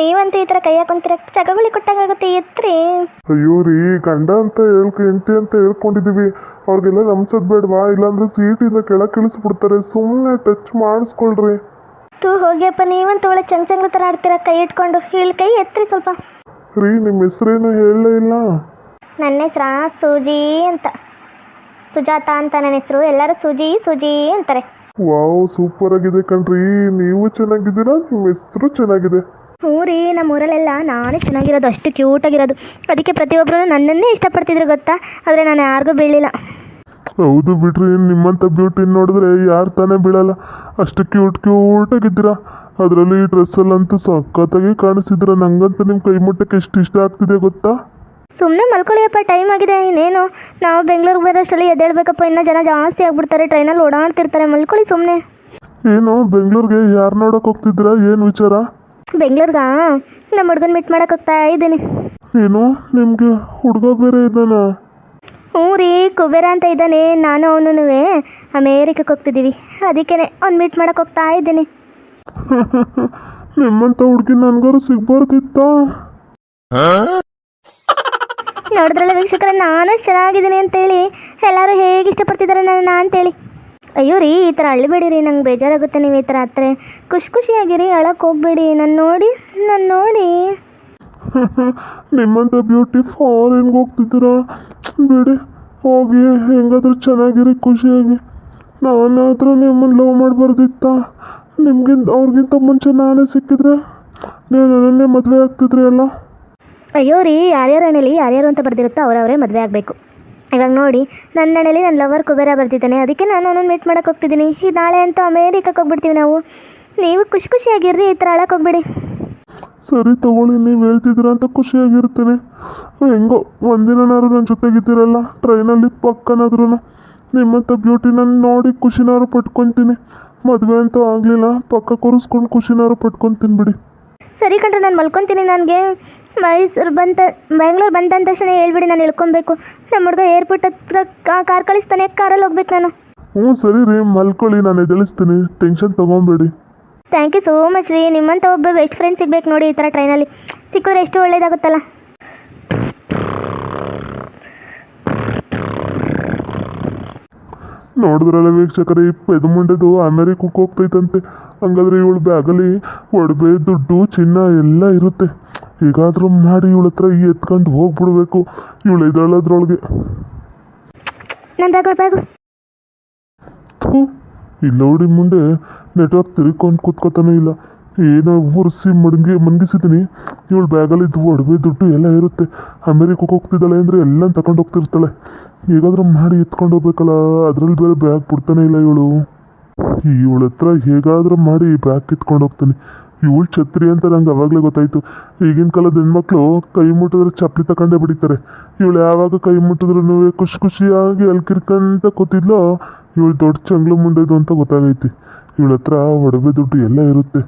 ನೀವಂತೂ ಈ ಥರ ಕೈ ಹಾಕೊಂತೀರ? ಚಗಬಳಿ ಕೊಟ್ಟಂಗಾಗುತ್ತೆ ಎತ್ರಿ ಅಯ್ಯೋ ರೀ ಗಂಡ ಅಂತ ಹೇಳ್ಕ ಹೆಂಡತಿ ಅಂತ ಹೇಳ್ಕೊಂಡಿದೀವಿ. ಅವ್ರಿಗೆಲ್ಲ ನಮ್ಸದ್ ಬೇಡವಾ? ಇಲ್ಲಾಂದ್ರೆ ಸೀಟಿಂದ ಕೆಳಗೆ ಇಳಿಸ್ಬಿಡ್ತಾರೆ ಸುಮ್ಮನೆ ಟಚ್ ಮಾಡಿಸ್ಕೊಳ್ರಿ. ತೂ ಹೋಗ್ಯಪ್ಪ ನೀವಂತೂ ಒಳ್ಳೆ ಚಂಗ್ ಥರ ಆಡ್ತೀರ? ಕೈ ಇಟ್ಕೊಂಡು ಇಲ್ಲಿ ಕೈ ಎತ್ರಿ ಸ್ವಲ್ಪ. ರೀ ನಿಮ್ಮ ಹೆಸರೇನು ಹೇಳಲೇ ಇಲ್ಲ. ನನ್ನ ಹೆಸ್ರಾ ಸೂಜಿ ಅಂತ. ಸುಜಾತ ಅಂತ ನನ್ನ ಹೆಸರು. ಎಲ್ಲರೂ ಸೂಜಿ ಸೂಜಿ ಅಂತಾರೆ. ವಾವ್ ಸೂಪರ್ ಆಗಿದೆ ಕಣ್ರಿ. ನೀವು ಚೆನ್ನಾಗಿದ್ದೀರಾ? ನಿಮ್ಮ ಹೆಸರು ಚೆನ್ನಾಗಿದೆ. ಹ್ಞೂ ರೀ ನಮ್ಮ ಊರಲ್ಲೆಲ್ಲ ನಾನೇ ಚೆನ್ನಾಗಿರೋದು ಅಷ್ಟು ಕ್ಯೂಟಾಗಿರೋದು ಅದಕ್ಕೆ ಪ್ರತಿಯೊಬ್ಬರೂ ನನ್ನನ್ನೇ ಇಷ್ಟಪಡ್ತಿದ್ರು ಗೊತ್ತಾ? ಆದರೆ ನಾನು ಯಾರಿಗೂ ಬೀಳಿಲ್ಲ ಹೌದು ಬಿಡ್ರಿ ನಿಮ್ಮಂಥ ಬ್ಯೂಟಿ ನೋಡಿದ್ರೆ ಯಾರು ತಾನೇ ಬೀಳಲ್ಲ? ಅಷ್ಟು ಕ್ಯೂಟ್ ಕ್ಯೂಟ್ ಆಗಿದ್ದೀರಾ? ಅದರಲ್ಲಿ ಈ ಡ್ರೆಸ್ಸಲ್ಲಂತೂ ಸಖತ್ತಾಗಿ ಕಾಣಿಸಿದ್ರ ನಂಗಂತೂ ನಿಮ್ಮ ಕೈ ಮುಟ್ಟಕ್ಕೆ ಎಷ್ಟು ಇಷ್ಟ ಆಗ್ತಿದೆ ಗೊತ್ತಾ? ಸುಮ್ಮನೆ ಮಲ್ಕೊಳ್ಳಿಯಪ್ಪ ಟೈಮ್ ಆಗಿದೆ. ಇನ್ನೇನು? ನಾವು ಬೆಂಗಳೂರಿಗೆ ಬರೋಷ್ಟರಲ್ಲಿ ಎದ್ದೇಳ್ಬೇಕಪ್ಪ ಇನ್ನೂ ಜನ ಜಾಸ್ತಿ ಆಗ್ಬಿಡ್ತಾರೆ ಟ್ರೈನಲ್ಲಿ ಓಡಾಡ್ತಿರ್ತಾರೆ. ಮಲ್ಕೊಳ್ಳಿ ಸುಮ್ಮನೆ ಏನು ಬೆಂಗಳೂರಿಗೆ ಯಾರು ನೋಡೋಕೆ ಹೋಗ್ತಿದ್ದೀರಾ? ಏನು ವಿಚಾರ? ಬೆಂಗಳೂರ್ಗ? ನಮ್ಮ ಹುಡುಗನ ಮೀಟ್ ಮಾಡಕ್ಕೆ ಹೋಗ್ತಾ ಇದ್ದೀನಿ. ಏನು? ನಿಮಗೆ ಹುಡುಗ ಬೇರೆ ಇದ್ದಾನ? ಹ್ಞೂ ರೀ ಕುಬೇರ ಅಂತ ಇದ್ದಾನೆ. ನಾನು ಅವನು ಅಮೇರಿಕಕ್ಕೆ ಹೋಗ್ತಿದ್ದೀವಿ. ಅದಕ್ಕೇನೆ ಅವ್ನು ಮೀಟ್ ಮಾಡಕ್ಕೆ ಹೋಗ್ತಾ ಇದ್ದೀನಿ. ನಿಮ್ಮಂತ ಹುಡುಗಿ ನನ್ಗಾರು ಸಿಗ್ಬಾರ್ದಿತ್ತ? ನೋಡಿದ್ರಲ್ಲ ವೀಕ್ಷಕರ ನಾನು ಚೆನ್ನಾಗಿದ್ದೀನಿ ಅಂತೇಳಿ. ಎಲ್ಲರೂ ಹೇಗೆ ಇಷ್ಟಪಡ್ತಿದ್ದಾರೆ ನನ್ನ ಅಂತೇಳಿ. ಅಯ್ಯೋ ರೀ ಈ ಥರ ರೀ ನಂಗೆ ಬೇಜಾರಾಗುತ್ತೆ ನೀವು ಈ ಥರ ಆದರೆ ಖುಷಿ ಖುಷಿಯಾಗಿರಿ ಅಳಕ್ಕೆ ಹೋಗ್ಬೇಡಿ ನಾನು ನೋಡಿ ನಾನು ನೋಡಿ. ನಿಮ್ಮಂಥ ಬ್ಯೂಟಿ ಫಾರಿನ್ಗೆ ಹೋಗ್ತಿದ್ದೀರಾ? ಬಿಡಿ ಹೋಗಿ ಹೆಂಗಾದ್ರೂ ಚೆನ್ನಾಗಿರಿ ಖುಷಿಯಾಗಿ. ನಾನಾದರೂ ನಿಮ್ಮನ್ನು ಲವ್ ಮಾಡಬಾರ್ದಿತ್ತ? ನಿಮ್ಗಿಂತ ಅವ್ರಿಗಿಂತ ಮುಂಚೆ ನಾನೇ ಸಿಕ್ಕಿದ್ರೆ? ನೀವು ನನ್ನನ್ನೇ ಮದುವೆ ಆಗ್ತಿದ್ರಿ ಅಲ್ಲ? ಅಯ್ಯೋ ರೀ ಯಾರ್ಯಾರು ಹಣೆಲಿ ಯಾರ್ಯಾರು ಅಂತ ಬರ್ದಿರುತ್ತೋ ಅವರವರೇ ಮದುವೆ ಆಗಬೇಕು. ಇವಾಗ ನೋಡಿ ನನ್ನ ಮನೇಲಿ ನನ್ನ ಲವರ್ ಕುಬೇರ ಬರ್ತಿದ್ದಾನೆ. ಅದಕ್ಕೆ ನಾನು ಅವನನ್ನು ಮೀಟ್ ಮಾಡೋಕೆ ಹೋಗ್ತಿದ್ದೀನಿ. ಈ ನಾಳೆ ಅಂತ ಅಮೇರಿಕಕ್ಕೆ ಹೋಗ್ಬಿಡ್ತೀವಿ ನಾವು. ನೀವು ಖುಷಿ ಖುಷಿಯಾಗಿರ್ರಿ ಈ ಥರ ಅಳಕ್ಕೆ ಹೋಗ್ಬೇಡಿ. ಸರಿ ತಗೊಳ್ಳಿ ನೀವು ಹೇಳ್ತಿದ್ದೀರ ಅಂತ ಖುಷಿಯಾಗಿರ್ತೇನೆ. ಹೆಂಗೋ ಒಂದಿನಾರು ನನ್ನ ಜೊತೆಗಿದ್ದೀರಲ್ಲ ಟ್ರೈನಲ್ಲಿ ಪಕ್ಕನಾದ್ರೂ ನಿಮ್ಮಂಥ ಬ್ಯೂಟಿ ನಾನು ನೋಡಿ ಖುಷಿನಾರು ಪಟ್ಕೊತೀನಿ. ಮದುವೆ ಅಂತೂ ಆಗಲಿಲ್ಲ ಪಕ್ಕ ಕೂರಿಸ್ಕೊಂಡು ಖುಷಿನಾರು ಪಟ್ಕೊತೀನಿ ಬಿಡಿ ಸರಿ ಕಣ್ರೆ ನಾನು ಮಲ್ಕೊತೀನಿ ನನಗೆ. ಮೈಸೂರು ಬಂತ ಬೆಂಗಳೂರು ಬಂದ ತಕ್ಷಣ ಹೇಳ್ಬಿಡಿ ನಾನು ಇಳ್ಕೊಬೇಕು. ನಮ್ಮ ಹುಡುಗ ಏರ್ಪೋರ್ಟ್ ಹತ್ರ ಕಾರ್ ಕಳಿಸ್ತಾನೆ ಕಾರಲ್ಲಿ ಹೋಗ್ಬೇಕು ನಾನು. ಹ್ಞೂ ಸರಿ ರೀ ಮಲ್ಕೊಳ್ಳಿ ನಾನು ಎದುಳಿಸ್ತೀನಿ ಟೆನ್ಷನ್ ತೊಗೊಂಬೇಡಿ. ಥ್ಯಾಂಕ್ ಯು ಸೋ ಮಚ್ ರೀ. ನಿಮ್ಮಂಥ ಒಬ್ಬ ಬೆಸ್ಟ್ ಫ್ರೆಂಡ್ ಸಿಗ್ಬೇಕು ನೋಡಿ ಈ ಥರ ಟ್ರೈನಲ್ಲಿ ಸಿಕ್ಕಿದ್ರೆ ಎಷ್ಟು ಒಳ್ಳೇದಾಗುತ್ತಲ್ಲ? ನೋಡಿದ್ರಲ್ಲ ವೀಕ್ಷಕರೇ ಈ ಮುಂದೆದು ಅಮೆರಿಕಕ್ಕೆ ಹೋಗ್ತೈತಂತೆ ಹಂಗಾದ್ರೆ ಇವಳು ಬ್ಯಾಗಲ್ಲಿ ಒಡವೆ ದುಡ್ಡು ಚಿನ್ನ ಎಲ್ಲ ಇರುತ್ತೆ. ಹೇಗಾದ್ರೂ ಮಾಡಿ ಇವಳ ಹತ್ರ ಎತ್ಕೊಂಡು ಹೋಗ್ಬಿಡ್ಬೇಕು. ಇವಳು ಇದ್ದಾಳದ್ರೊಳಗೆ ನನ್ನ ಬ್ಯಾಗ್ ಬ್ಯಾಗು ಇಲ್ಲಿ ಇಲ್ಲ ನೋಡಿ ಮುಂದೆ ನೆಟ್ವರ್ಕ್ ತಿರ್ಕೊಂಡು ಕೂತ್ಕೋತಾನೆ ಇಲ್ಲ. ಏನೋ ಒರೆಸಿ ಮಡಗಿ ಮನ್ಗಿಸಿದ್ದೀನಿ ಇವಳು ಬ್ಯಾಗಲ್ಲಿ ಇದ್ದು ಒಡವೆ ದುಡ್ಡು ಎಲ್ಲ ಇರುತ್ತೆ. ಅಮೇರಿಕಕ್ಕೆ ಹೋಗ್ತಿದ್ದಾಳೆ ಅಂದರೆ ಎಲ್ಲ ತಗೊಂಡು ಹೋಗ್ತಿರ್ತಾಳೆ. ಹೇಗಾದ್ರೂ ಮಾಡಿ ಎತ್ಕೊಂಡು ಹೋಗ್ಬೇಕಲ್ಲ, ಅದ್ರಲ್ಲಿ ಬೇರೆ ಬ್ಯಾಗ್ ಬಿಡ್ತಾನೆ ಇಲ್ಲ ಇವಳು. ಇವಳ ಹತ್ರ ಹೇಗಾದ್ರೂ ಮಾಡಿ ಬ್ಯಾಗ್ ಕಿತ್ಕೊಂಡು ಹೋಗ್ತಾನೆ. ಇವಳು ಛತ್ರಿ ಅಂತ ನಂಗೆ ಅವಾಗಲೇ ಗೊತ್ತಾಯ್ತು. ಈಗಿನ ಕಾಲದ ಹೆಣ್ಮಕ್ಳು ಕೈ ಮುಟ್ಟಿದ್ರೆ ಚಪ್ಪಲಿ ತಗೊಂಡೇ ಬಿಡಿತಾರೆ. ಇವಳು ಯಾವಾಗ ಕೈ ಮುಟ್ಟಿದ್ರು ಖುಷಿ ಖುಷಿಯಾಗಿ ಅಲ್ಲಿ ಕಿರ್ಕಂತ ಕೂತಿದ್ಲೋ, ಇವಳು ದೊಡ್ಡ ಚಂಗ್ಲು ಮುಂದೆದು ಅಂತ ಗೊತ್ತಾಗೈತಿ. ಇವಳ ಹತ್ರ ಒಡವೆ ದುಡ್ಡು ಎಲ್ಲ ಇರುತ್ತೆ.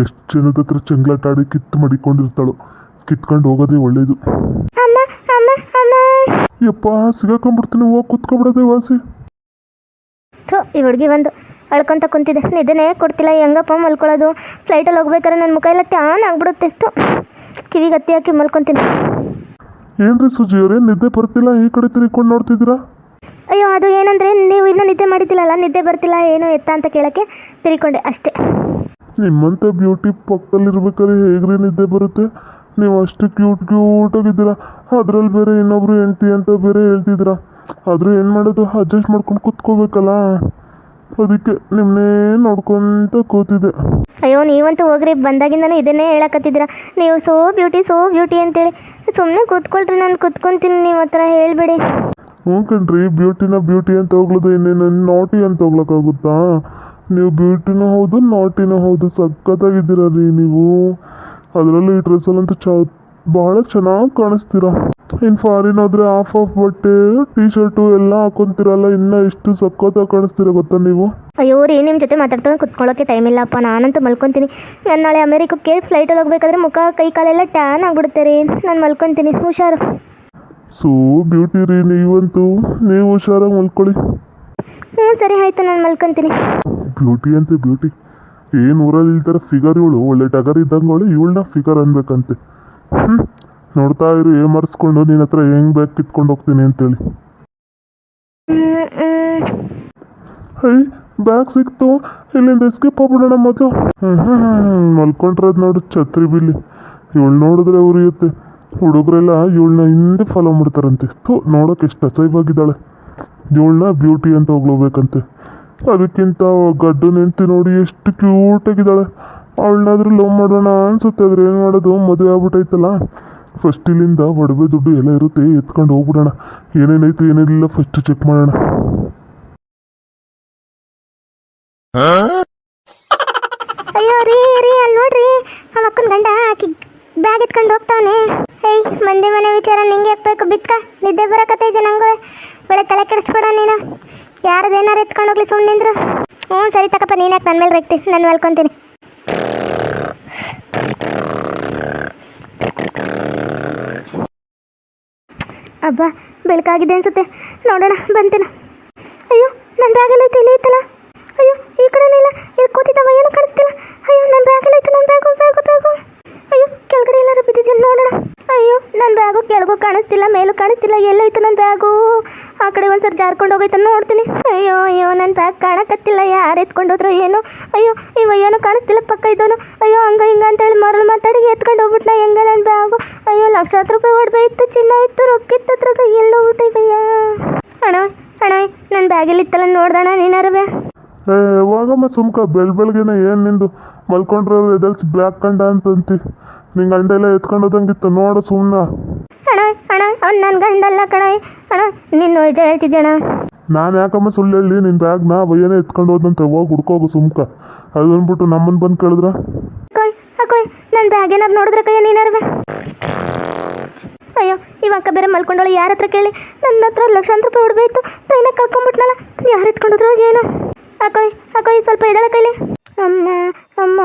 ಎಷ್ಟು ಜನದ ಹತ್ರ ಚಂಗ್ಲಾಟ ಆಡಿ ಕಿತ್ತು ಮಡಿಕೊಂಡಿರ್ತಾಳು. ಕಿತ್ಕೊಂಡು ಹೋಗೋದೇ ಒಳ್ಳೇದು. ಯಪ್ಪ ಸಿಗಾಕೊಂಡ್ಬಿಡ್ತೀನಿ ಹೋಗಿ ಕುತ್ಕೊಬಿಡೋದೆ ವಾಸಿ. ಥು ಈ ಹುಡುಗಿ ಬಂದು ಅಳ್ಕೊಂತ ಕುಂತಿದೆ. ನಿದ್ದೆನೇ ಕೊಡ್ತಿಲ್ಲ ಹೆಂಗಪ್ಪ ಮಲ್ಕೊಳ್ಳೋದು ಫ್ಲೈಟಲ್ಲಿ ಹೋಗ್ಬೇಕಾದ್ರೆ ನನ್ನ ಮುಖ ಎಲ್ಲ ಟ್ಯಾನ್ ಆಗ್ಬಿಡುತ್ತೆ. ಥು ಕಿವಿಗೆ ಹತ್ತಿ ಹಾಕಿ ಮಲ್ಕೊತೀನಿ. ಏನ್ರಿ ಸುಜಿ ಅವ್ರೇನು ನಿದ್ದೆ ಬರ್ತಿಲ್ಲ ಈ ಕಡೆ ತಿರ್ಕೊಂಡು ನೋಡ್ತಿದ್ದೀರಾ? ಅಯ್ಯೋ ಅದು ಏನಂದರೆ ನೀವು ಇನ್ನೂ ನಿದ್ದೆ ಮಾಡಿದ್ದಿಲ್ಲಲ್ಲ ನಿದ್ದೆ ಬರ್ತಿಲ್ಲ ಏನು ಎತ್ತ ಅಂತ ಕೇಳೋಕ್ಕೆ ತಿಳ್ಕೊಂಡೆ ಅಷ್ಟೇ. ನಿಮ್ಮಂಥ ಬ್ಯೂಟಿ ಪಕ್ಕದಲ್ಲಿರ್ಬೇಕಾದ್ರೆ ಹೇಗ್ರಿ ನಿದ್ದೆ ಬರುತ್ತೆ? ನೀವು ಅಷ್ಟು ಕ್ಯೂಟ್ ಕ್ಯೂಟ್ ಆಗಿದ್ದೀರಾ? ಅದ್ರಲ್ಲಿ ಬೇರೆ ಇನ್ನೊಬ್ರು ಹೆಂಡ್ತಿ ಅಂತ ಬೇರೆ ಹೇಳ್ತಿದ್ದೀರಾ? ಆದರೂ ಏನು ಮಾಡೋದು ಅಡ್ಜಸ್ಟ್ ಮಾಡ್ಕೊಂಡು ಕೂತ್ಕೋಬೇಕಲ್ಲ? ಅದಕ್ಕೆ ನಿಮ್ಮನ್ನೇ ನೋಡ್ಕೊಂತ ಕೂತಿದ್ದೆ. ಅಯ್ಯೋ ನೀವಂತೂ ಹೋಗ್ರಿ ಬಂದಾಗಿಂದನೂ ಇದನ್ನೇ ಹೇಳಕತ್ತಿದ್ದೀರಾ? ನೀವು ಸೋ ಬ್ಯೂಟಿ ಸೋ ಬ್ಯೂಟಿ ಅಂತೇಳಿ ಸುಮ್ಮನೆ ಕೂತ್ಕೊಳ್ರಿ ನಾನು ಕೂತ್ಕೊಂತೀನಿ ನೀವು ಹತ್ರ ಹೇಳ್ಬೇಡಿ. ಹ್ಞೂ ಕಣ್ರಿ ಬ್ಯೂಟಿನ ಬ್ಯೂಟಿ ಅಂತ ಹೋಗ್ಲದು, ಇನ್ನೇನು ನಾಟಿ ಅಂತ ಹೋಗ್ಲಕ್ಕಾಗುತ್ತಾ? ನೀವು ಬ್ಯೂಟಿನೂ ಹೌದು ನಾಟಿನೂ ಹೌದು ಸಖತ್ತಾಗಿದ್ದೀರ ರೀ ನೀವು. ಅದರಲ್ಲೂ ಈ ಡ್ರೆಸ್ಸಲ್ಲಂತೂ ಚ ಭಾಳ ಚೆನ್ನಾಗಿ ಕಾಣಿಸ್ತೀರ. ಇನ್ನು ಫಾರಿನ್ ಆದ್ರೆ ಹಾಫ್ ಆಫ್ ಬಟ್ಟೆ ಟೀ ಶರ್ಟು ಎಲ್ಲ ಹಾಕೊಂತೀರಲ್ಲ, ಇನ್ನೂ ಎಷ್ಟು ಸಖತ್ತಾಗಿ ಕಾಣಿಸ್ತೀರ ಗೊತ್ತಾ ನೀವು? ಅಯ್ಯೋ ರೀ ನಿಮ್ಮ ಜೊತೆ ಮಾತಾಡ್ತಾ ಕುತ್ಕೊಳ್ಳೋಕೆ ಟೈಮ್ ಇಲ್ಲಪ್ಪ, ನಾನಂತೂ ಮಲ್ಕೊತೀನಿ. ನಾನು ನಾಳೆ ಅಮೇರಿಕಕ್ಕೆ ಫ್ಲೈಟಲ್ಲಿ ಹೋಗ್ಬೇಕಾದ್ರೆ ಮುಖ, ಕೈ, ಕಾಲೆಲ್ಲ ಟ್ಯಾನ್ ಆಗ್ಬಿಡುತ್ತೆ ರೀ. ನಾನು ಮಲ್ಕೊತೀನಿ, ಹುಷಾರು. ಸೋ ಬ್ಯೂಟಿ ರೀ ನೀವಂತೂ. ನೀವು ಹುಷಾರಾಗಿ ಮಲ್ಕೊಳ್ಳಿ. ಹ್ಞೂ ಸರಿ ಆಯ್ತು ನಾನು ಮಲ್ಕೊತೀನಿ. ಬ್ಯೂಟಿ ಅಂತೆ ಬ್ಯೂಟಿ. ಏನು ಊರಲ್ಲಿ ಇಲ್ತಾರೆ ಫಿಗರ್ ಇವಳು. ಒಳ್ಳೆ ಟಗರ್ ಇದ್ದಂಗೆ ಅವಳು ಇವಳನ್ನ ಫಿಗರ್ ಅನ್ಬೇಕಂತೆ. ಹ್ಞೂ ನೋಡ್ತಾ ಇರು ಏ ಮರ್ಸ್ಕೊಂಡು ನಿನ್ನ ಹತ್ರ ಹೆಂಗೆ ಬ್ಯಾಗ್ ಕಿತ್ಕೊಂಡು ಹೋಗ್ತೀನಿ ಅಂತೇಳಿ. ಹೈ ಬ್ಯಾಗ್ ಸಿಕ್ತು. ಇಲ್ಲಿಂದ ಎಸ್ಕೇಪ್ ಹೋಗ್ಬಿಡೋಣ ಮೊದಲು. ಹ್ಞೂ ಹ್ಞೂ ಹ್ಞೂ ಮಲ್ಕೊಂಡ್ರದ್ ನೋಡು ಛತ್ರಿ ಬಿಲ್ಲಿ. ಇವಳು ನೋಡಿದ್ರೆ ಉರಿಯುತ್ತೆ. ಹುಡುಗರೆಲ್ಲ ಇವಳನ್ನ ಹಿಂದೆ ಫಾಲೋ ಮಾಡ್ತಾರಂತೆ. ಥೂ, ನೋಡೋಕೆ ಎಷ್ಟು ಅಸಹ್ಯವಾಗಿದ್ದಾಳೆ. ಇವಳನ್ನ ಬ್ಯೂಟಿ ಅಂತ ಹೋಗ್ಲೋಬೇಕಂತೆ. ಅದಕ್ಕಿಂತ ಗಡ್ಡು ನಿಂತು ನೋಡಿ ಎಷ್ಟು ಕ್ಯೂಟಾಗಿದ್ದಾಳೆ ಅವಳನ್ನಾದ್ರೂ ಲವ್ ಮಾಡೋಣ ಅನ್ಸುತ್ತೆ, ಆದ್ರೆ ಏನು ಮಾಡೋದು? ಮದುವೆ ಆಗ್ಬಿಟ್ಟೈತಲ್ಲ. ಫಸ್ಟ್ ಇಲ್ಲಿಂದ ಒಡವೆ ದುಡ್ಡು ಎಲ್ಲ ಇರುತ್ತೆ, ಎತ್ಕೊಂಡು ಹೋಗ್ಬಿಡೋಣ. ಏನೇನೈತೆ ಏನೇನಿಲ್ಲ ಫಸ್ಟ್ ಚೆಕ್ ಮಾಡೋಣ. ಅಯ್ಯೋ, ರೀ ರೀ, ಅಲ್ಲಿ ನೋಡ್ರಿ. ಅಕ್ಕನ ಗಂಡ ಬ್ಯಾಗ್ ಎತ್ಕೊಂಡು ಹೋಗ್ತಾನೆ ಏಯ್, ಮಂದಿ ಮನೆ ವಿಚಾರ ನಿಂಗೆ ಹಾಕ್ಬೇಕು. ಬಿತ್ಕ, ನಿದ್ದೆ ಬರಕತ್ತೈತೆ ನಂಗೆ. ಒಳ್ಳೆ ತಲೆ ಕೆಡಿಸ್ಬೇಡ ನೀನು. ಯಾರದು ಏನಾರು ಎತ್ಕೊಂಡು ಹೋಗ್ಲಿ ಸುಮ್ಮನೆ ನಿಂದ್ರು. ಹ್ಞೂ, ಸರಿ ತಕಪ್ಪ, ನೀನು ಯಾಕೆ ನನ್ನ ಮೇಲೆ ರೆಕ್ತಿ ನಾನು ಮಲ್ಕೊತೀನಿ. ಅಬ್ಬ, ಬೆಳಕಾಗಿದೆ ಅನ್ಸುತ್ತೆ. ನೋಡೋಣ, ಬಂತೇನ. ಅಯ್ಯೋ ನನ್ನ ಬ್ಯಾಗಲ್ಲಿ ಇಲ್ಲಿ ಐತಲ್ಲ? ಅಯ್ಯೋ, ಈ ಕಡೆನೇ ಇಲ್ಲ. ಇಲ್ಲಿ ಕೂತಿದ್ದವ, ಏನು ಕಾಣಿಸ್ತಿಲ್ಲ. ಅಯ್ಯೋ ನನ್ನ ಬ್ಯಾಗಲ್ಲಿ ಐತೆ ನನ್ನ ಬ್ಯಾಗು ಬ್ಯಾಗು ಬ್ಯಾಗು ಅಯ್ಯೋ, ಕೆಳಗಡೆ ಎಲ್ಲಾರು ಬಿದ್ದಿದ್ದೀನಿ ನೋಡೋಣ. ಅಯ್ಯೋ ನನ್ನ ಬ್ಯಾಗು ಕೆಳಗೂ ಕಾಣಿಸ್ತಿಲ್ಲ, ಮೇಲೂ ಕಾಣಿಸ್ತಿಲ್ಲ ಎಲ್ಲೋಯ್ತು ನನ್ನ ಬ್ಯಾಗು. ಆ ಕಡೆ ಒಂದ್ಸರಿ ಜಾರ್ಕೊಂಡು ಹೋಗೈತೆ ನೋಡ್ತೀನಿ. ಅಯ್ಯೋ ಅಯ್ಯೋ ನನ್ನ ಬ್ಯಾಗ್ ಕಾಣಕತ್ತಿಲ್ಲ, ಯಾರು ಎತ್ಕೊಂಡು ಹೋದ್ರು ಏನೋ? ಅಯ್ಯೋ, ಇವ ಏನು ಕಾಣಿಸ್ತಿಲ್ಲ, ಪಕ್ಕ ಇದ್ದವನು. ಅಯ್ಯೋ, ಹಂಗ ಹಿಂಗ ಅಂತೇಳಿ ಮರಳು ಮಾತಾಡಿ ಎತ್ಕೊಂಡು ಹೋಗ್ಬಿಟ್ನ, ಹೆಂಗ ನನ್ನ ಬ್ಯಾಗು? ಅಯ್ಯೋ ಲಕ್ಷಾಂತರ ರೂಪಾಯಿ ಒಡವೆ ಇತ್ತು, ಚಿನ್ನ ಇತ್ತು, ರೊಕ್ಕ ಇತ್ತು ಎಲ್ಲೋ ಊಟಯ್ಯ ಅಣ್ಣ ಅಣ್ಣ ನನ್ನ ಬ್ಯಾಗಲ್ಲಿ ಇತ್ತಲ್ಲ ನೋಡ್ದಣ್ಣ ನೀನಾರವೇ ಹೋಗಮ್ಮ ಸುಮ್ಕ ಬೆಳ್ ಬೆಳಗ್ಗೆನೆ ಏನು ನಿಂದು? ಮಲ್ಕೊಂಡ್ರೆ ಎದಲ್ಸ್ ಬ್ಲ್ಯಾಕ್ ಕಂಡ ಅಂತಂತಿ. ನಿಂಗೆ ಗಂಡ ಎಲ್ಲ ಎತ್ಕೊಂಡೋದಂಗಿತ್ತು ನೋಡು ಸುಮ್ಮನೆ ಅಣ್ಣ ಅಣ್ಣ ಅವ್ನು ನನ್ನ ಗಂಡಲ್ಲ ಕಣ. ಅಣ್ಣ ನಿನ್ನ ನಿಜ ಹೇಳ್ತಿದ್ಯಣ್ಣ? ನಾನು ಯಾಕಮ್ಮ ಸುಳ್ಳು ಹೇಳಿ ನಿನ್ನ ಬ್ಯಾಗ್ನ ಬಯ್ಯನೇ ಎತ್ಕೊಂಡು ಹೋದಂತೆ ಹೋಗಿ ಹುಡ್ಕೋಗು ಸುಮ್ಕ. ಅದು ಅಂದ್ಬಿಟ್ಟು ನಮ್ಮನ್ನು ಬಂದು ಕೇಳಿದ್ರ? ಕೊಯ್ ಅಕ್ಕೋಯ್ ನನ್ನ ಬ್ಯಾಗ್ ಏನಾರು ನೋಡಿದ್ರೆ ಕೈಯ ನೀನಾರವೆ ಅಯ್ಯೋ ಇವಾಗ ಬೇರೆ ಮಲ್ಕೊಂಡೋಳು ಯಾರ ಹತ್ರ ಕೇಳಿ? ನನ್ನ ಹತ್ರ ಲಕ್ಷಾಂತರ ರೂಪಾಯಿ ಇತ್ತು. ಟ್ರೈನಾಗ ಕಳ್ಕೊಂಬಿಟ್ನಲ್ಲ ಯಾರು ಎತ್ಕೊಂಡೋದ್ರು ಏನೋ? ಅಕೋಯ್ ಅಕ್ಕೋಯ್ ಸ್ವಲ್ಪ ಇದ್ದಾಳೆ ಕೈಲಿ. ಅಮ್ಮ ಅಮ್ಮ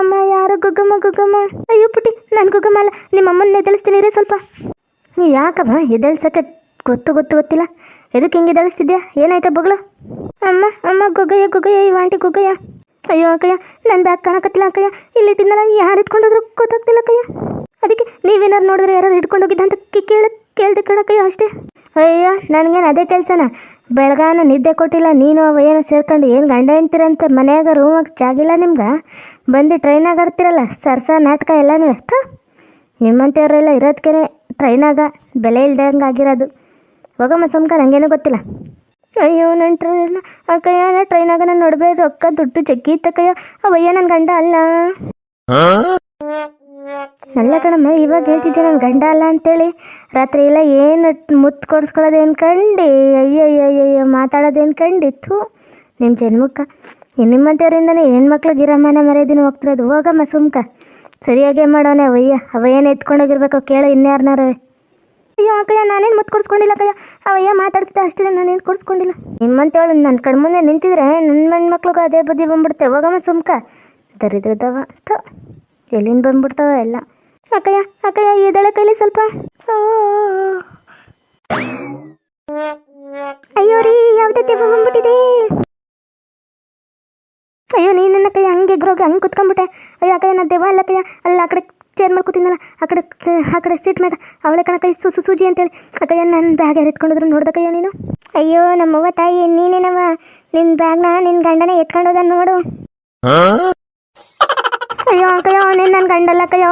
ಅಮ್ಮ, ಯಾರು ಗುಗ್ಗಮ್ಮ ಗುಗ್ಗಮ್ಮ? ಅಯ್ಯೋ ಪುಟಿ ನಾನು ಗುಗ್ಗಮ್ಮ ಅಲ್ಲ, ನಿಮ್ಮ ಅಮ್ಮನ ಎದಳಿಸ್ತೀನಿ ರೀ ಸ್ವಲ್ಪ. ಯಾಕಮ್ಮ ಎದಳ್ಸಕ್ಕೆ ಗೊತ್ತು ಗೊತ್ತು ಗೊತ್ತಿಲ್ಲ? ಎದಕ್ಕೆ ಹಿಂಗೆ ಎದಳಿಸ್ತಿದ್ಯಾ ಏನಾಯ್ತಾ ಬಗ್ಳು? ಅಮ್ಮ ಅಮ್ಮ, ಗುಗ್ಗಯ್ಯ ಗುಗ್ಗಯ್ಯ, ಈ ಆಂಟಿ ಗುಗ್ಗಯ್ಯ. ಅಯ್ಯೋ ಅಕ್ಕಯ್ಯ ನನ್ನ ಬ್ಯಾಗ್ ಕಾಣಕತ್ತಿಲ್ಲ ಅಕ್ಕಯ್ಯ? ಇಲ್ಲಿ ಇಟ್ಟಿನಲ್ಲ ಯಾರು ಎತ್ಕೊಂಡೋದ್ರು ಗೊತ್ತಾಗ್ತಿಲ್ಲ ಅಕ್ಕಯ್ಯ. ಅದಕ್ಕೆ ನೀವೇನಾರು ನೋಡಿದ್ರೆ ಯಾರು ಹಿಡ್ಕೊಂಡು ಹೋಗಿದ್ದ ಅಂತ ಕೇಳ ಕೇಳ್ದೆ ಕಣಕ್ಕಯ್ಯ ಅಷ್ಟೇ. ಅಯ್ಯೋ, ನನಗೇನು ಅದೇ ಕೆಲಸನ? ಬೆಳಗಾನ ನಿದ್ದೆ ಕೊಟ್ಟಿಲ್ಲ, ನೀನು ಏನೋ ಸೇರ್ಕೊಂಡು ಏನು ಗಂಡ ಹೆಂಡ್ತಿರಂತೆ? ಮನ್ಯಾಗ ರೂಮಾಗ ಜಾಗಿಲ್ಲ ನಿಮ್ಗೆ? ಬಂದು ಟ್ರೈನಾಗ ಆಡ್ತಿರಲ್ಲ ಸರ್ಸ, ನಾಟಕ ಎಲ್ಲನೂ ತ ನಿಮ್ಮಂಥವ್ರೆಲ್ಲ ಇರೋದಕ್ಕೆ ಟ್ರೈನಾಗ ಬೆಲೆ ಇಲ್ದಂಗೆ ಆಗಿರೋದು. ಹೋಗಮ್ಮ ಸುಮ್ಕ ನನಗೇನೂ ಗೊತ್ತಿಲ್ಲ. ಅಯ್ಯೋ ನನ್ನ ಟ್ರೈನ್ ಅಕ್ಕಯ್ಯ, ನಾ ಟ್ರೈನಾಗ ನಾನು ನೋಡ್ಬೇಕು ರೊಕ್ಕ, ದುಡ್ಡು, ಜಗ್ಗಿ ಇತ್ತಕ್ಕಯ್ಯ. ಅವಯ್ಯ ನನ್ನ ಗಂಡ ಅಲ್ಲ. ಅಲ್ಲ ಕಣಮ್ಮ, ಇವಾಗ ಹೇಳ್ತಿದ್ದೆ ನನ್ನ ಗಂಡ ಅಲ್ಲ ಅಂತೇಳಿ? ರಾತ್ರಿ ಎಲ್ಲ ಏನು ಮುತ್ತು ಕೊಡಿಸ್ಕೊಳ್ಳೋದೇನು ಕಂಡು? ಅಯ್ಯಯ್ಯಯ್ಯೋ ಮಾತಾಡೋದೇನು ಕಂಡಿತ್ತು ನಿಮ್ಮ ಜನ್ಮಕ್ಕ. ನಿಮ್ಮಂಥವ್ರಿಂದನೇ ಹೆಣ್ಮಕ್ಳು ಗಿರಮ್ಮನ ಮರ್ಯಾದಿನ ಹೋಗ್ತಿರೋದು. ಹೋಗಮ್ಮ ಸುಮ್ಕ. ಸರಿಯಾಗೇ ಮಾಡೋನೆ ಅವಯ್ಯ. ಅವಯ್ಯನ ಎತ್ಕೊಂಡೋಗಿರ್ಬೇಕು ಕೇಳು ಇನ್ಯಾರನಾರವೇ. ಅಯ್ಯೋ, ಅಕ್ಕಯ್ಯ, ನಾನೇನು ಮುತ್ತು ಕೊಡಿಸ್ಕೊಂಡಿಲ್ಲ ಅಕ್ಕಯ್ಯ. ಅವಯ್ಯ ಮಾತಾಡ್ತಿದ್ದೆ ಅಷ್ಟೇ ನಾನೇನು ಕೊಡಿಸ್ಕೊಂಡಿಲ್ಲ. ನಿಮ್ಮಂತೇಳು ನನ್ನ ಕಣ್ಮುಂದೆ ನಿಂತಿದ್ರೆ ನನ್ನ ಮಣ್ಮಕ್ಳಿಗೂ ಅದೇ ಬುದ್ಧಿ ಬಂದ್ಬಿಡುತ್ತೆ. ಹೋಗಮ್ಮ ಸುಮ್ಕ. ದರಿದ್ರದವ. ಥು. ಎಲ್ಲಿಂದ ಬಂದ್ಬಿಡ್ತಾವ ಎಲ್ಲ. ಅಕ್ಕಯ್ಯ ಅಕ್ಕಯ್ಯ ಎದಳ ಕೈಲಿ ಸ್ವಲ್ಪ. ಅಯ್ಯೋ ರೀ, ಯಾವ್ದೇ ದೆವ್ವ ಬಂದ್ಬಿಟ್ಟಿದೆ. ಅಯ್ಯೋ ನೀನನ್ನ ಕೈ ಹಂಗೆ ಎಗ್ರೋಗಿ ಹಂಗೆ ಕುತ್ಕೊಂಡ್ಬಿಟ್ಟೆ. ಅಯ್ಯೋ, ಅಕ್ಕಯ್ಯ, ನಾ ದೇವ ಅಲ್ಲ ಅಕ್ಕಯ್ಯ. ಅಲ್ಲ, ಆ ಕಡೆ ಚೇರ್ ಮೇಲೆ ಕೂತಿದ್ನಲ್ಲ, ಆ ಕಡೆ ಆ ಕಡೆ ಸೀಟ್ ಮೇಲೆ ಅವಳೆ ಕಣ ಕೈ ಸುಸು ಸೂಜಿ ಅಂತೇಳಿ. ಅಕ್ಕಯ್ಯ ನನ್ನ ಬ್ಯಾಗ್ ಎತ್ಕೊಂಡೋದ್ರು ನೋಡ್ದಕ್ಕಯ್ಯ ನೀನು? ಅಯ್ಯೋ, ನಮ್ಮವ್ವ ತಾಯಿ ನೀನೇನವ ನಿನ್ನ ಬ್ಯಾಗ್ನ ನಿನ್ನ ಗಂಡನ ಎತ್ಕೊಂಡೋದ ನೋಡು. ಅಯ್ಯೋ ಅಕ್ಕಯ್ಯೋ ನೀನು ನನ್ನ ಗಂಡಲ್ಲ ಅಕ್ಕಯ್ಯೋ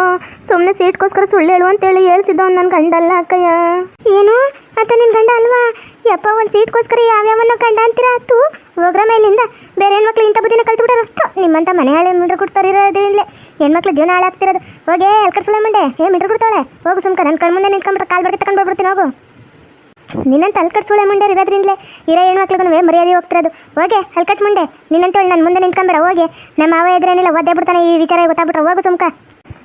ಸುಮ್ಮನೆ ಸೀಟ್ಗೋಸ್ಕರ ಸುಳ್ಳು ಹೇಳು ಅಂತೇಳಿ ಹೇಳ್ಸಿದ್ದ ನನ್ನ ಗಂಡಲ್ಲ, ಅಕ್ಕಯ್ಯ. ಏನು? ಅತ್ತ ನಿನ್ನ ಗಂಡ ಅಲ್ವಾ? ಯಪ್ಪ, ಒಂದು ಸೀಟ್ಗೋಸ್ಕರ ಯಾವ್ಯಾವನ್ನ ಗಂಡ ಅಂತೀರಾ? ತೂ ಹೋಗ್ರ ಮೇಲಿಂದ. ಬೇರೆ ಹೆಣ್ಮಕ್ಳು ಇಂಥ ಬುದ್ಧಿನ ಕಲ್ತು ನಿಮ್ಮಂತ ಮನೆ ಹಳೆ ಮಿಡ್ರ್ ಕೊಡ್ತಾರಿರೋದ್ರಿಂದಲೇ ಹೆಣ್ಮಕ್ಳು ಜೀವನ ಹಾಳಾಗ್ತಿರೋದು. ಹೋಗೇ ಹೋಗಿ ಎಲ್ಕರ್ಸಲ ಮಂಡೆ ಏ, ಮಿಡ್ರ್ ಕೊಡ್ತಾಳೆ. ಹೋಗು ಸುಮ್ಕ ನನ್ನ ಕಣ್ಮುಂದೆ ನಿಂತ್ಕೊಂಡ್ಬಿಟ್ರೆ ಕಾಲ್ ಬಡ್ಕೆ ತಗೊಂಡು ಬರ್ಬಿಡ್ತೀನಿ ಹೋಗು. ನಿನ್ನಂತ ಹಲ್ಕಟ್ ಸುಳೆ ಮುಂಡೆ ಇರೋದ್ರಿಂದಲೇ ಇರೋ ಹೆಣ್ಮಕ್ಳಿಗೂ ಮರ್ಯಾದೆ ಹೋಗ್ತಿರೋದು. ಹೋಗಿ ಹಲ್ಕಟ್ ಮುಂಡೆ. ನಿನ್ನಂತೇಳಿ ನನ್ನ ಮುಂದೆ ನಿಂತ್ಕೊಂಬೇಡ ಹೋಗಿ. ನಮ್ಮ ಮಾವ ಎದುರೇನಿಲ್ಲ ಒದ್ದೆ ಬಿಡ್ತಾನೆ ಈ ವಿಚಾರ ಗೊತ್ತಾಗ್ಬಿಟ್ರೆ ಹೋಗು ಸುಮ್ಕ.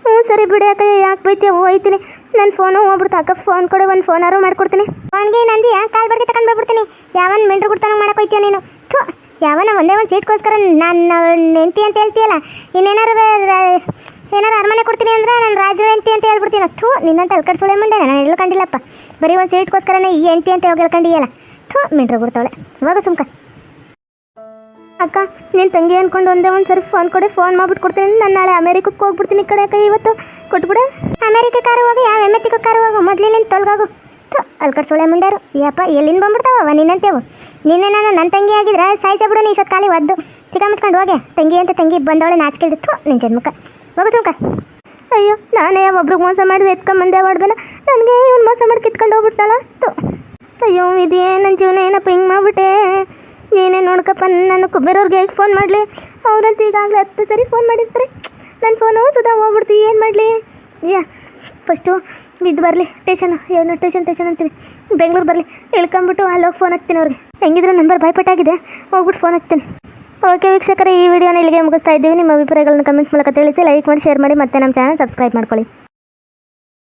ಹ್ಞೂ ಸರಿ ಬಿಡಿ ಅಕ್ಕ ಯಾಕೆ ಬೈತೀಯ? ಹೋಯ್ತೀನಿ. ನನ್ನ ಫೋನು ಹೋಗ್ಬಿಡ್ತು. ಅಕ್ಕ ಫೋನ್ ಕೊಡು ಒಂದು ಫೋನ್ ಆರು ಮಾಡ್ಕೊಡ್ತೀನಿ. ಫೋನ್ಗೆ ನಂದಿಯ ಕಾಲ್ ಬಡ್ಗೆ ತಗೊಂಡು ಬರ್ಬಿಡ್ತೀನಿ ಯಾವನ್ ಮೆಂಟ್ರು ಕೊಡ್ತಾನೆ ಮಾಡಕ್ಕೆ ಹೋಯ್ತೀಯ ನೀನು? ಥೂ ಯಾವನ ಒಂದೇ ಒಂದು ಸೀಟ್ಗೋಸ್ಕರ ನನ್ನ ನೆಂತಿ ಅಂತ ಹೇಳ್ತೀಯಲ್ಲ? ಇನ್ನೇನಾರು ಏನಾರು ಅರಮನೆ ಕೊಡ್ತೀನಿ ಅಂದ್ರೆ ನಾನು ರಾಜು ಎಂಟಿ ಅಂತ ಹೇಳ್ಬಿಡ್ತೀನಿ? ಥೂ, ನಿನ್ನಂತ ಅಲ್ಕಡ್ ಸುಳೆ ಮುಂದೆ ನಾನು ಹೇಳ್ಕೊಂಡಿಲ್ಲಪ್ಪ ಕಂಡಿಲ್ಲಪ್ಪ. ಬರೀ ಒಂದು ಸೀಟ್ಗೋಸ್ಕರನೇ ಈ ಎಂಟಿ ಅಂತ ಹೋಗಿ ಹೇಳ್ಕೊಂಡಿಯಲ್ಲ? ಥೂ, ಮಿಂಟ್ರು ಬಿಡ್ತಾವಳೆ. ಇವಾಗ ಸುಮ್ಕ. ಅಕ್ಕ, ನೀನು ತಂಗಿ ಅಂದ್ಕೊಂಡು ಒಂದೇ ಒಂದು ಸರಿ ಫೋನ್ ಕೊಡಿ ಫೋನ್ ಮಾಡ್ಬಿಟ್ಟು ಕೊಡ್ತೀನಿ. ನಾನು ನಾಳೆ ಅಮೇರಿಕಕ್ಕೆ ಹೋಗ್ಬಿಡ್ತೀನಿ ಈ ಕಡೆ ಅಕ್ಕ ಇವತ್ತು. ಕೊಟ್ಬಿಡು. ಅಮೆರಿಕ ಕಾರು ಹೋಗಿ, ಯಾವ ಎಮ್ಮೆತ್ತಿಗೆ ಕಾರು ಹೋಗು? ಮೊದಲಿನ ತೊಲ್ಗೋಗು. ಅಲ್ಕಡ್ ಸುಳೆ ಮುಂದಾರು ಯಪ್ಪ, ಎಲ್ಲಿಂದ ಬಂದ್ಬಿಡ್ತಾವ ನಿನ್ನಂತೇವು? ನಿನ್ನೆ ನಾನು ನನ್ನ ತಂಗಿ ಆಗಿದ್ರೆ ಸಾಯ್ಸೇ ಬಿಡು ನೀ ಇಷ್ಟೊತ್ತು ಖಾಲಿ ಒದ್ದು. ತಿಕ್ಕ ಮುಚ್ಕೊಂಡು ಹೋಗೆ. ತಂಗಿ ಅಂತ ತಂಗಿ ಬಂದವಳೆ ನಾಚಿಕೆದಿತ್ತು ನಿನ್ನ ಜನ್ಮಕ್ಕ. ಹೋಗು ಸುಮ್ಕ ಅಯ್ಯೋ, ನಾನೇ ಒಬ್ರಿಗೆ ಮೋಸ ಮಾಡಿದೆ ಎತ್ಕೊಂಬಂದೆ ಹೊಡ್ಗನ ನನಗೆ ಇವ್ನು ಮೋಸ ಮಾಡಿ ಕಿತ್ಕೊಂಡು ಹೋಗ್ಬಿಟ್ನಲ್ಲ ತು ಅಯ್ಯೋ, ಇದೇ ನನ್ನ ಜೀವನ ಏನಪ್ಪ ಹಿಂಗೆ ಮಾಡ್ಬಿಟ್ಟೆ? ನೀನೇ ನೋಡ್ಕಪ್ಪ, ನಾನು ಕುಬೇರವ್ರಿಗೆ ಹೇಗೆ ಫೋನ್ ಮಾಡಲಿ? ಅವ್ರಂತ ಈಗಾಗಲೇ ಹತ್ತು ಸರಿ ಫೋನ್ ಮಾಡಿರ್ತಾರೆ. ನನ್ನ ಫೋನು ಸುಧಾ ಹೋಗ್ಬಿಡ್ತು, ಏನು ಮಾಡಲಿ? ಯಾ, ಫಸ್ಟು ಇದು ಬರಲಿ, ಟೇಷನ್, ಏನು ಟೇಷನ್ ಟೇಷನ್ ಅಂತೀನಿ ಬೆಂಗ್ಳೂರು ಬರಲಿ, ಇಳ್ಕೊಂಬಿಟ್ಟು ಅಲ್ಲಿ ಹೋಗಿ ಫೋನ್ ಹಾಕ್ತೀನಿ ಅವ್ರಿಗೆ. ಹೆಂಗಿದ್ರೆ ನಂಬರ್ ಭಯಪಟ್ಟಾಗಿದೆ ಹೋಗ್ಬಿಟ್ಟು ಫೋನ್ ಹಚ್ತೀನಿ. ಓಕೆ ವೀಕ್ಷಕರೇ, ಈ ವಿಡಿಯೋನ ಇಲ್ಲಿಗೆ ಮುಗಿಸ್ತಾ ಇದ್ದೀವಿ. ನಿಮ್ಮ ಅಭಿಪ್ರಾಯಗಳನ್ನು ಕಮೆಂಟ್ಸ್ ಮೂಲಕ ತಿಳಿಸಿ ಲೈಕ್ ಮಾಡಿ ಶೇರ್ ಮಾಡಿ, ಮತ್ತೆ ನಮ್ಮ ಚಾನಲ್ ಸಬ್ಸ್ಕ್ರೈಬ್ ಮಾಡ್ಕೊಳ್ಳಿ.